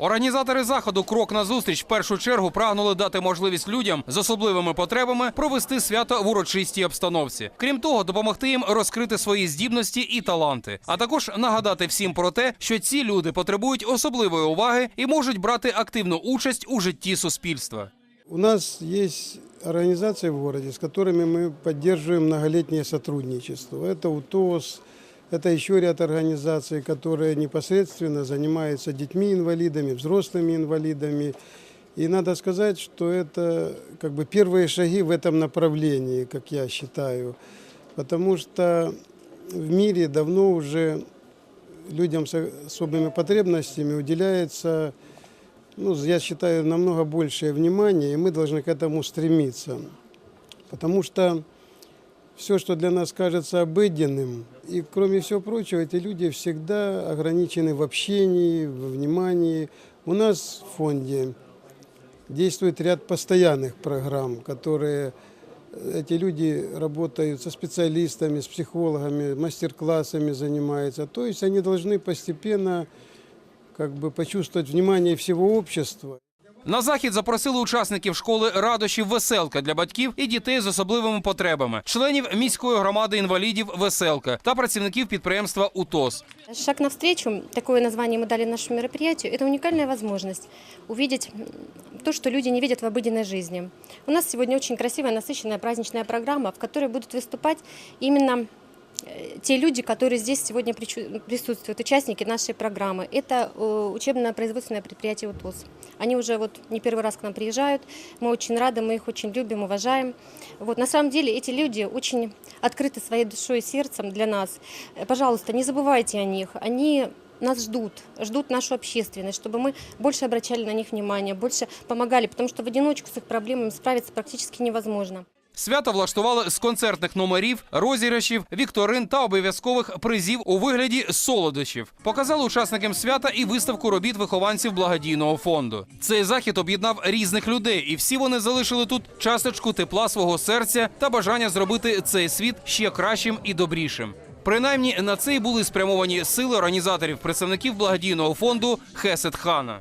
Організатори заходу Крок на зустріч в першу чергу прагнули дати можливість людям з особливими потребами провести свято в урочистій обстановці. Крім того, допомогти їм розкрити свої здібності і таланти, а також нагадати всім про те, що ці люди потребують особливої уваги і можуть брати активну участь у житті суспільства. У нас есть организации в городе, с которыми мы поддерживаем многолетнее сотрудничество. Это УТОС, это еще ряд организаций, которые непосредственно занимаются детьми-инвалидами, взрослыми инвалидами. И надо сказать, что это как бы первые шаги в этом направлении, как я считаю. Потому что в мире давно уже людям с особыми потребностями уделяется ну, я считаю, намного большее внимание, и мы должны к этому стремиться. Потому что все, что для нас кажется обыденным, и кроме всего прочего, эти люди всегда ограничены в общении, в внимании. У нас в фонде действует ряд постоянных программ, которые э, эти люди работают со специалистами, с психологами, мастер-классами занимаются. То есть они должны постепенно как бы почувствовать внимание всего общества. На захід запросили учасників школи радощів Веселка для батьків і дітей з особливими потребами, членів міської громади інвалідів Веселка та працівників підприємства УТОС. Шаг навстречу, такое название мы дали нашему мероприятию, это уникальная возможность увидеть м, то, что люди не видят в обыденной жизни. У нас сегодня очень красивая, насыщенная праздничная программа, в которой будут выступать именно э, те люди, которые здесь сегодня присутствуют, участники нашей программы. Это э, учебно-производственное предприятие УТОС. Они уже вот не первый раз к нам приезжают. Мы очень рады, мы их очень любим, уважаем. Вот, на самом деле эти люди очень открыты своей душой и сердцем для нас. Э, Пожалуйста, не забывайте о них. Они нас ждут, ждут нашу общественность, чтобы мы больше обращали на них внимание, больше помогали, потому что в одиночку с их проблемами справиться практически невозможно. Свято влаштували з концертних номерів, розіграшів, вікторин та обов'язкових призів у вигляді солодощів. Показали учасникам свята і виставку робіт вихованців благодійного фонду. Цей захід об'єднав різних людей, і всі вони залишили тут часточку тепла свого серця та бажання зробити цей світ ще кращим і добрішим. Принаймні на це й були спрямовані сили організаторів представників благодійного фонду Хесет Хана.